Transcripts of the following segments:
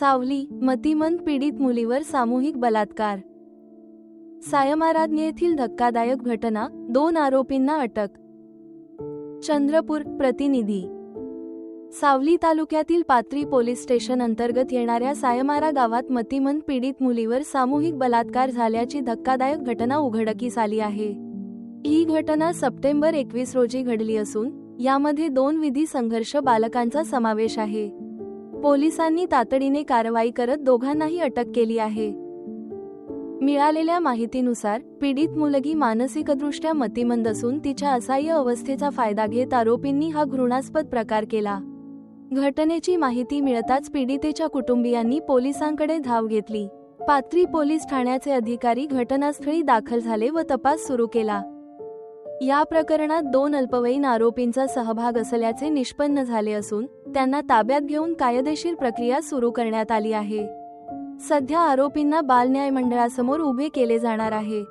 सावली मतिमंद पीडित मुलीवर सामूहिक बलात्कार. सायमाराज्ञ येथील धक्कादायक घटना दोन आरोपींना अटक. चंद्रपूर प्रतिनिधी. सावली तालुक्यातील पात्री पोलीस स्टेशन अंतर्गत येणाऱ्या सायमारा गावात मतिमंद पीडित मुलीवर सामूहिक बलात्कार झाल्याची धक्कादायक घटना उघडकीस आली आहे. ही घटना सप्टेंबर एकवीस रोजी घडली असून यामध्ये दोन विधी संघर्ष बालकांचा समावेश आहे. पोलिसांनी तातडीने कारवाई करत दोघांनाही अटक केली आहे. मिळालेल्या माहितीनुसार पीडित मुलगी मानसिकदृष्ट्या मतिमंद असून तिच्या असहाय्य अवस्थेचा फायदा घेत आरोपींनी हा घृणास्पद प्रकार केला. घटनेची माहिती मिळताच पीडितेच्या कुटुंबियांनी पोलिसांकडे धाव घेतली. पात्री पोलीस ठाण्याचे अधिकारी घटनास्थळी दाखल झाले व तपास सुरू केला. या प्रकरणात दोन अल्पवयीन आरोपींचा सहभाग असल्याचे निष्पन्न झाले असून त्यांना ताब्यात घेऊन कायदेशीर प्रक्रिया सुरू करण्यात आली आहे. सध्या आरोपींना बालन्याय मंडळासमोर उभे केले जाणार आहे.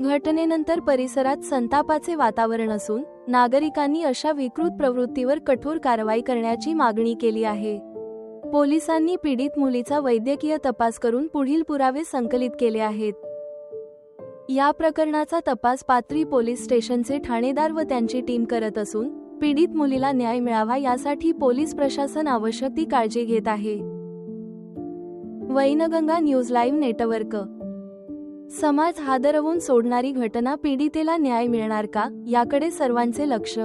घटनेनंतर परिसरात संतापाचे वातावरण असून नागरिकांनी अशा विकृत प्रवृत्तीवर कठोर कारवाई करण्याची मागणी केली आहे. पोलिसांनी पीडित मुलीचा वैद्यकीय तपास करून पुढील पुरावे संकलित केले आहेत. या प्रकरणाचा तपास पात्री पोलीस स्टेशनचे ठाणेदार व त्यांची टीम करत असून पीडित मुलीला न्याय मिळावा यासाठी पोलीस प्रशासन आवश्यक ती काळजी घेत आहे. Wainganga news live network. समाज हादरवून सोडणारी घटना पीडितेला न्याय मिळणार का? याकडे सर्वांचे लक्ष.